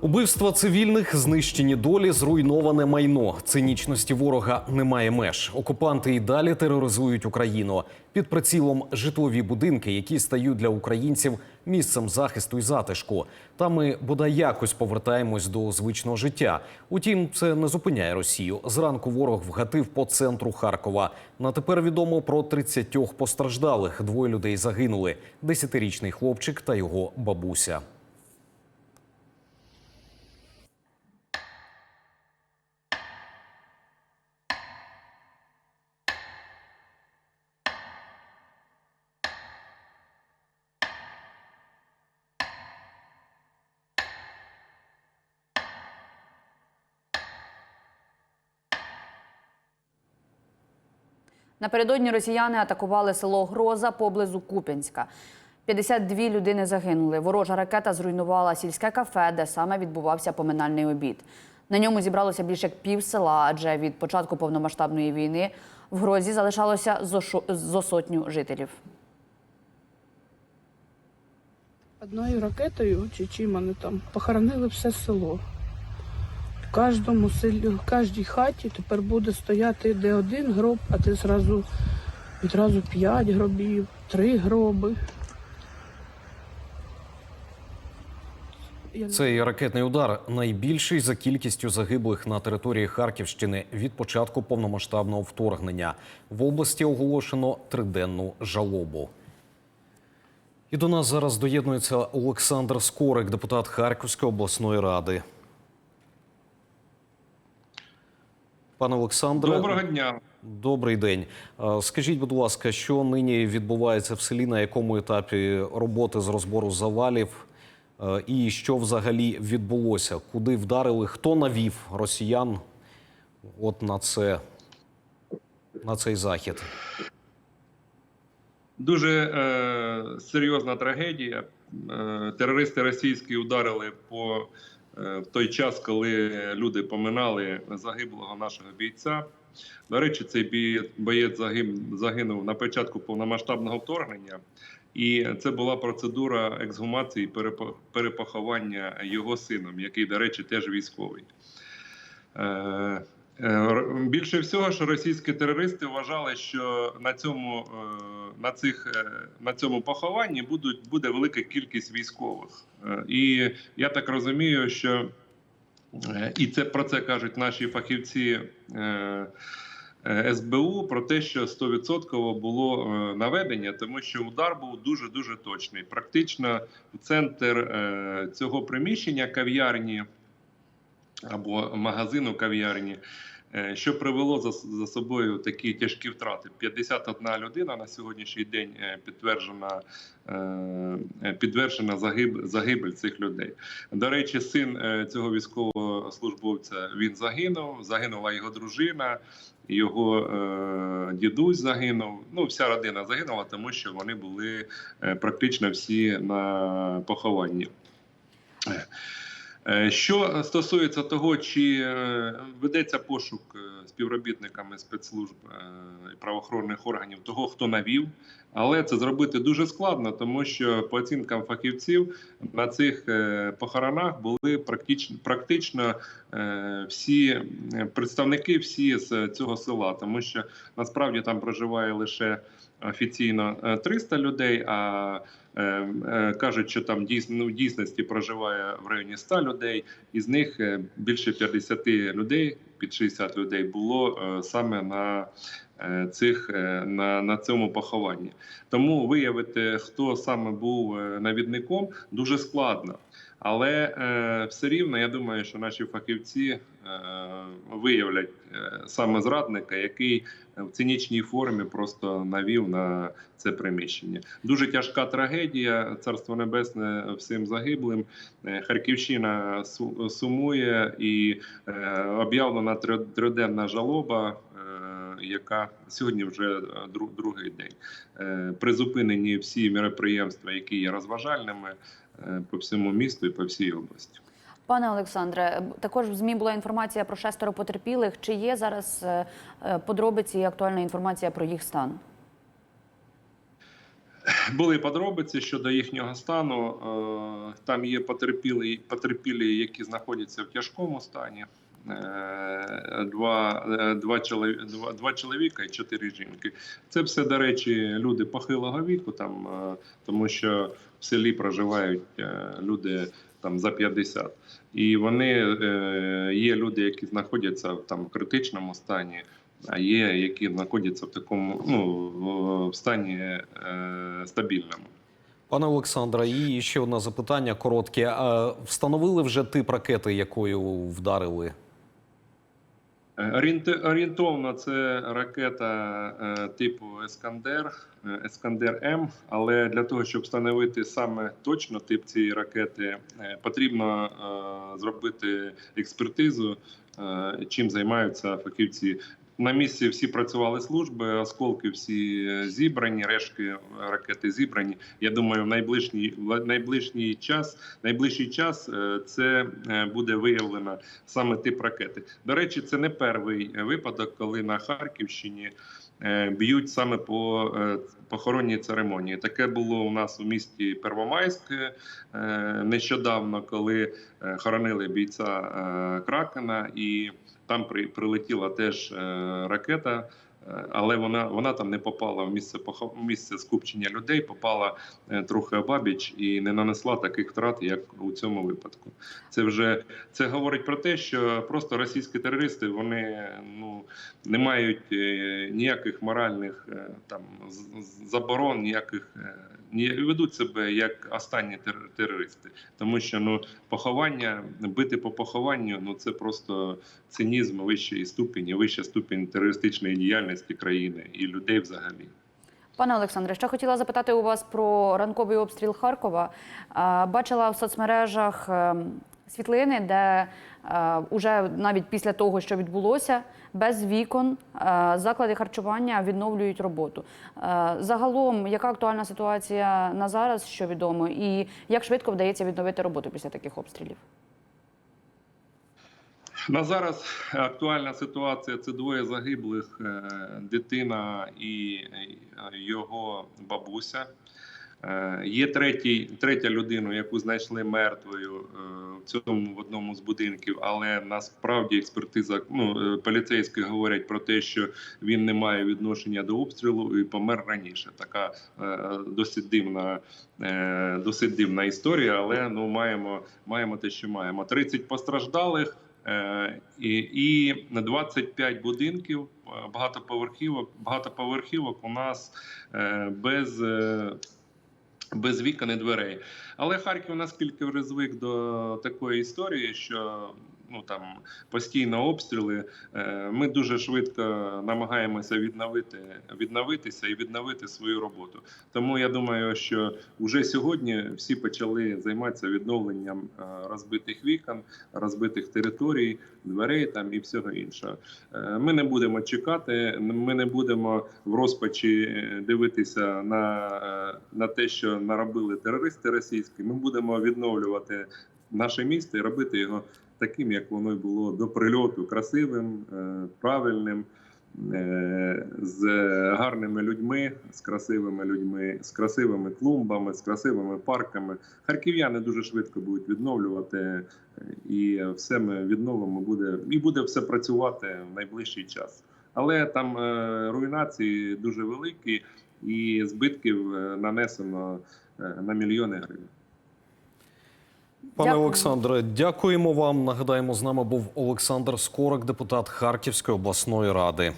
Убивства цивільних, знищені долі, зруйноване майно. Цинічності ворога немає меж. Окупанти і далі тероризують Україну. Під прицілом житлові будинки, які стають для українців місцем захисту і затишку. Та ми бодай якось повертаємось до звичного життя. Утім, це не зупиняє Росію. Зранку ворог вгатив по центру Харкова. На тепер відомо про 30 постраждалих. Двоє людей загинули: десятирічний хлопчик та його бабуся. Напередодні росіяни атакували село Гроза поблизу Куп'янська. 52 людини загинули. Ворожа ракета зруйнувала сільське кафе, де саме відбувався поминальний обід. На ньому зібралося більше як пів села, адже від початку повномасштабної війни в Грозі залишалося зо сотню жителів. Одною ракетою чи чим вони там похоронили все село. В кожному селі, в кожній хаті тепер буде стояти де один гроб, а ти зразу відразу п'ять гробів, три гроби. Цей ракетний удар найбільший за кількістю загиблих на території Харківщини від початку повномасштабного вторгнення. В області оголошено триденну жалобу. І до нас зараз доєднується Олександр Скорик, депутат Харківської обласної ради. Пане Олександре, Доброго дня. Добрий день. Е, Скажіть, будь ласка, що нині відбувається в селі, на якому етапі роботи з розбору завалів, Е, і що взагалі відбулося? Куди вдарили? Хто навів росіян от на це на цей захід? Дуже е, серйозна трагедія. Е, терористи російські ударили по в той час, коли люди поминали загиблого нашого бійця. До речі, цей боєць загинув на початку повномасштабного вторгнення, і це була процедура ексгумації перепо- перепоховання його сином, який, до речі, теж військовий. Е, Більше всього, що російські терористи вважали, що на цьому, е, на цих, е, на цьому похованні будуть, буде велика кількість військових. І я так розумію, що і це про це кажуть наші фахівці. СБУ про те, що 100% було наведення, тому що удар був дуже дуже точний. Практично в центр цього приміщення кав'ярні або магазину кав'ярні, е, що привело за, за собою такі тяжкі втрати. 51 людина на сьогоднішній день е, підтверджена, е, підтверджена загиб, загибель цих людей. До речі, син цього військового службовця він загинув, загинула його дружина. Його е, дідусь загинув. Ну, вся родина загинула, тому що вони були практично всі на похованні. Е, Що стосується того, чи е, ведеться пошук е, співробітниками спецслужб і правоохоронних органів того, хто навів, але це зробити дуже складно, тому що по оцінкам фахівців на цих похоронах були практично практично всі представники всі з цього села, тому що насправді там проживає лише офіційно е, 300 людей. а Е, е, кажуть, що там дійсно ну, в дійсності проживає в районі 100 людей, із них е, більше 50 людей, під 60 людей було е, саме на е, цих е, на, на цьому похованні. Тому виявити, хто саме був е, навідником, дуже складно. Але е, все рівно я думаю, що наші фахівці е, виявлять е, саме зрадника, який в цинічній формі просто навів на це приміщення. Дуже тяжка трагедія. Царство небесне всім загиблим. Е, Харківщина су- сумує і е, об'явлена трьохденна жалоба. е, Яка сьогодні вже е, другий день Е, призупинені всі мероприємства, які є розважальними е, по всьому місту і по всій області. Пане Олександре, також в ЗМІ була інформація про шестеро потерпілих. Чи є зараз е, е, подробиці і актуальна інформація про їх стан? Були подробиці щодо їхнього стану. Е, Там є потерпілі, потерпілі, які знаходяться в тяжкому стані. Е, Два, е, два, два, два чоловіка і чотири жінки. Це все, до речі, люди похилого віку, там, е, тому що в селі проживають люди там, за 50. І вони є люди, які знаходяться в там, критичному стані, а є, які знаходяться в такому ну, в- стані стабільному. Пане Олександре, і ще одне запитання коротке. Встановили вже тип ракети, якою вдарили? Орієнтовно це ракета е, типу Ескандер, е, Ескандер М. Але для того, щоб встановити саме точно тип цієї ракети, е, потрібно зробити експертизу, чим займаються фахівці. На місці всі працювали служби, осколки всі е, зібрані, рештки ракети зібрані. Я думаю, в найближчий, в час, найближчий час е, це е, буде виявлено саме тип ракети. До речі, це не перший е, випадок, коли на Харківщині е, б'ють саме по е, похоронній церемонії. Таке було у нас у місті Первомайськ е, нещодавно, коли е, хоронили бійця е, Кракена, і там при, прилетіла теж е, ракета. Але вона вона там не попала в місце в місце скупчення людей, попала е, трохи обабіч і не нанесла таких втрат, як у цьому випадку. Це вже це говорить про те, що просто російські терористи вони ну не мають е, ніяких моральних е, там заборон, ніяких ні ведуть себе як останні тер- терористи, тому що ну поховання бити по похованню, ну це просто цинізм вищої ступені, вища ступінь терористичної діяльності країни і людей взагалі. Пане Олександре, ще хотіла запитати у вас про ранковий обстріл Харкова. Бачила в соцмережах ем, світлини, де е, уже навіть після того, що відбулося, без вікон е, заклади харчування відновлюють роботу. Е, Загалом, яка актуальна ситуація на зараз, що відомо, і як швидко вдається відновити роботу після таких обстрілів? На зараз актуальна ситуація це двоє загиблих: е, дитина і е, його бабуся. Е, Є третій, третя людина, яку знайшли мертвою е, в цьому в одному з будинків, але насправді експертиза ну, е, поліцейські говорять про те, що він не має відношення до обстрілу і помер раніше. Така досить дивна, досить дивна історія, але ну маємо, маємо те, що маємо. 30 постраждалих. І, і 25 будинків багатоповерхівок. Багатоповерхівок у нас без, без вікон і дверей. Але Харків наскільки вже звик до такої історії, що ну там постійно обстріли. е, Ми дуже швидко намагаємося відновити відновитися і відновити свою роботу. Тому я думаю, що вже сьогодні всі почали займатися відновленням е, розбитих вікон, розбитих територій, дверей там і всього іншого. Е, Ми не будемо чекати, ми не будемо в розпачі дивитися на, на те, що наробили терористи російські. Ми будемо відновлювати наше місто і робити його таким, як воно й було до прильоту, красивим, е, правильним. е, З гарними людьми, з красивими людьми, з красивими клумбами, з красивими парками. Харків'яни дуже швидко будуть відновлювати, е, і все ми відновимо. Буде і буде все працювати в найближчий час. Але там руйнації дуже великі, і збитків нанесено на мільйони гривень. Пане Дякую. Олександре, дякуємо вам. Нагадаємо, з нами був Олександр Скорик, депутат Харківської обласної ради.